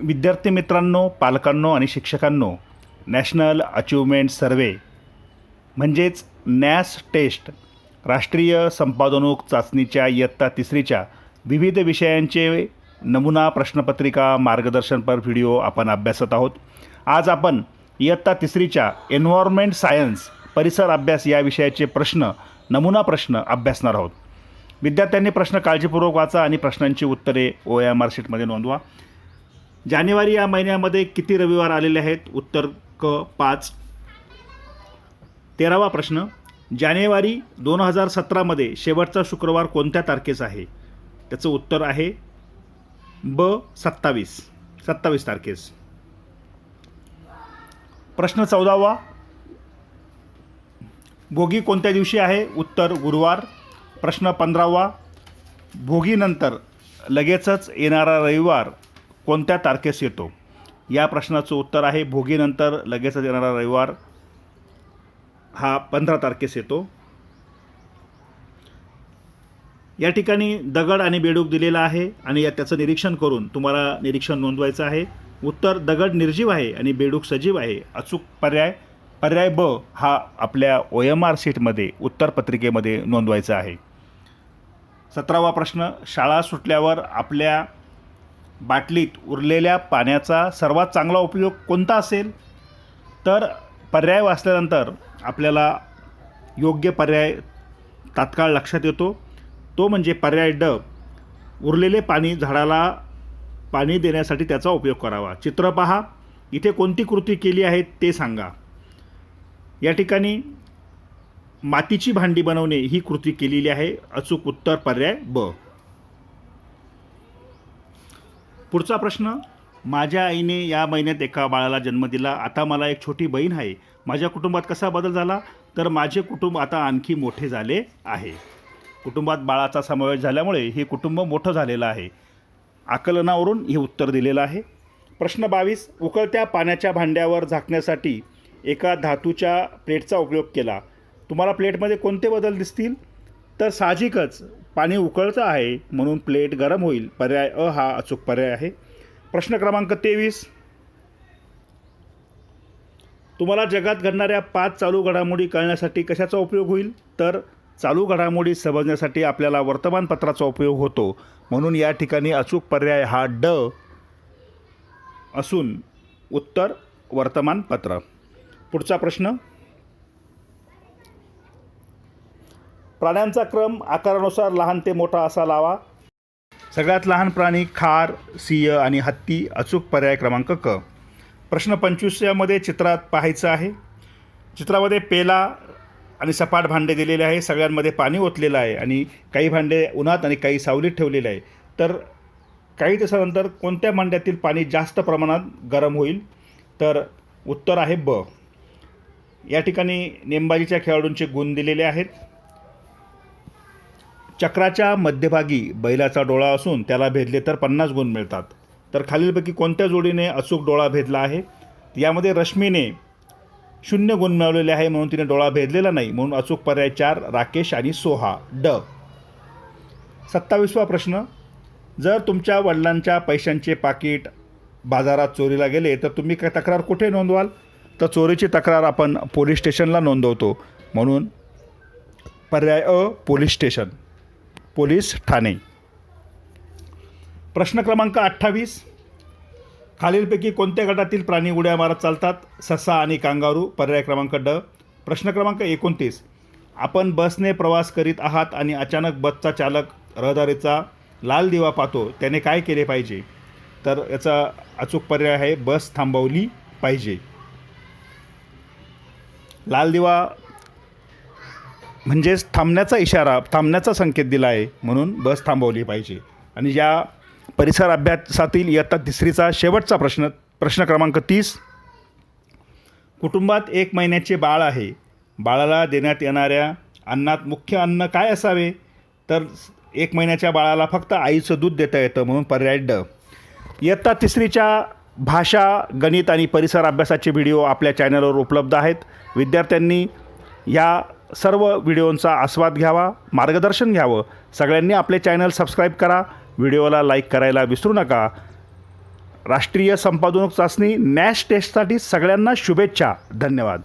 विद्यार्थी मित्रांनो पालकांनो आणि शिक्षकांनो नॅशनल अचिव्हमेंट सर्वे म्हणजेच नॅस टेस्ट राष्ट्रीय संपादनूक चाचणीच्या इयत्ता तिसरीच्या विविध विषयांचे नमुना प्रश्नपत्रिका मार्गदर्शनपर व्हिडिओ आपण अभ्यासत आहोत. आज आपण इयत्ता तिसरीच्या एन्व्हायरमेंट सायन्स परिसर अभ्यास या विषयाचे प्रश्न नमुना प्रश्न अभ्यासणार आहोत. विद्यार्थ्यांनी प्रश्न काळजीपूर्वक वाचा आणि प्रश्नांची उत्तरे ओ एम आर शीटमध्ये नोंदवा. जानेवारी या महिन्यामध्ये किती रविवार आलेले आहेत? उत्तर क पाच. तेरावा प्रश्न. जानेवारी दोन हजार सतरामध्ये शेवटचा शुक्रवार कोणत्या तारखेचा आहे? त्याचं उत्तर आहे ब सत्तावीस. सत्तावीस तारखेस. प्रश्न चौदावा. भोगी कोणत्या दिवशी आहे? उत्तर गुरुवार. प्रश्न पंधरावा. भोगीनंतर लगेचच येणारा रविवार. कोणत्या तारखेस येतो? या प्रश्नाचं उत्तर आहे. भोगीनंतर लगेचच येणारा रविवार हा पंधरा तारखेस येतो. या ठिकाणी दगड आणि बेडूक दिलेला आहे आणि या त्याचं निरीक्षण करून तुम्हाला निरीक्षण नोंदवायचं आहे. उत्तर दगड निर्जीव आहे आणि बेडूक सजीव आहे. अचूक पर्याय पर्याय ब हा आपल्या ओ एम आर सीटमध्ये उत्तरपत्रिकेमध्ये नोंदवायचा आहे. सतरावा प्रश्न शाळा सुटल्यावर आपल्या बाटलीत उरलेल्या पाण्याचा सर्वात चांगला उपयोग कोणता असेल? तर पर्याय वाचल्यानंतर आपल्याला योग्य पर्याय तात्काळ लक्षात येतो. तो म्हणजे पर्याय ड उरलेले पाणी झाडाला पाणी देण्यासाठी त्याचा उपयोग करावा. चित्र पहा. इथे कोणती कृती केली आहे ते सांगा. या ठिकाणी मातीची भांडी बनवणे ही कृती केलेली आहे. अचूक उत्तर पर्याय ब. पुढचा प्रश्न माझ्या आईने या महिन्यात एका बाळाला जन्म दिला. आता मला एक छोटी बहीण आहे. माझ्या कुटुंबात कसा बदल झाला? तर माझे कुटुंब आता आणखी मोठे झाले आहे. कुटुंबात बाळाचा समावेश झाल्यामुळे हे कुटुंब मोठं झालेलं आहे. आकलनावरून हे उत्तर दिलेलं आहे. प्रश्न बावीस उकळत्या पाण्याच्या भांड्यावर झाकण्यासाठी एका धातूच्या प्लेटचा उपयोग केला. तुम्हाला प्लेटमध्ये कोणते बदल दिसतील? तर साहजिकच पाणी उकळतं आहे म्हणून प्लेट गरम होईल. पर्याय अ हा अचूक पर्याय आहे. प्रश्न क्रमांक तेवीस. तुम्हाला जगात घडणाऱ्या पाच चालू घडामोडी कळण्यासाठी कशाचा उपयोग होईल? तर चालू घडामोडी समजण्यासाठी आपल्याला वर्तमानपत्राचा उपयोग होतो. म्हणून या ठिकाणी अचूक पर्याय हा ड असून उत्तर वर्तमानपत्र. पुढचा प्रश्न. प्राण्यांचा क्रम आकारानुसार लहान ते मोठा असा लावा. सगळ्यात लहान प्राणी खार सिंह आणि हत्ती अचूक पर्याय क्रमांक क. प्रश्न पंचवीसमध्ये चित्रात पाहायचं आहे. चित्रामध्ये पेला आणि सपाट भांडे दिलेले आहे. सगळ्यांमध्ये पाणी ओतलेलं आहे आणि काही भांडे उन्हात आणि काही सावलीत ठेवलेले आहे. तर काही दिवसानंतर कोणत्या भांड्यातील पाणी जास्त प्रमाणात गरम होईल? तर उत्तर आहे ब. या ठिकाणी नेमबाजीच्या खेळाडूंचे गुण दिलेले आहेत. चक्राच्या मध्यभागी बैलाचा डोळा असून त्याला भेदले तर पन्नास गुण मिळतात. तर खालीलपैकी कोणत्या जोडीने अचूक डोळा भेदला आहे? यामध्ये रश्मीने शून्य गुण मिळवलेले आहे म्हणून तिने डोळा भेदलेला नाही म्हणून अचूक पर्याय चार राकेश आणि सोहा. ड. सत्तावीसवा प्रश्न. जर तुमच्या वडिलांच्या पैशांचे पाकिट बाजारात चोरीला गेले तर तुम्ही काय तक्रार कुठे नोंदवाल? तर चोरीची तक्रार आपण पोलीस स्टेशनला नोंदवतो. म्हणून पर्याय अ पोलीस स्टेशन. पोलीस ठाणे. प्रश्न क्रमांक अठ्ठावीस. खालीलपैकी कोणत्या गटातील प्राणी उड्या मारत चालतात? ससा आणि कांगारू. पर्याय क्रमांक ड. प्रश्न क्रमांक एकोणतीस. आपण बसने प्रवास करीत आहात आणि अचानक बसचा चालक रहदारीचा लाल दिवा पाहतो. त्याने काय केले पाहिजे? तर याचा अचूक पर्याय आहे बस थांबवली पाहिजे. लाल दिवा म्हणजेच थांबण्याचा इशारा थांबण्याचा संकेत दिला आहे म्हणून बस थांबवली पाहिजे. आणि या परिसर अभ्यासातील इयत्ता तिसरीचा शेवटचा प्रश्न प्रश्न क्रमांक तीस. कुटुंबात एक महिन्याचे बाळ आहे. बाळाला देण्यात येणाऱ्या अन्नात मुख्य अन्न काय असावे? तर एक महिन्याच्या बाळाला फक्त आईचं दूध देता येतं म्हणून पर्याय ड. इयत्ता तिसरीच्या भाषा गणित आणि परिसर अभ्यासाचे व्हिडिओ आपल्या चॅनलवर उपलब्ध आहेत. विद्यार्थ्यांनी या सर्व व्हिडिओंचा आस्वाद घ्यावा मार्गदर्शन घ्यावं. सगळ्यांनी आपले चॅनल सबस्क्राईब करा. व्हिडिओला लाईक करायला विसरू नका. राष्ट्रीय संपादनक चाचणी नॅश टेस्टसाठी सगळ्यांना शुभेच्छा. धन्यवाद.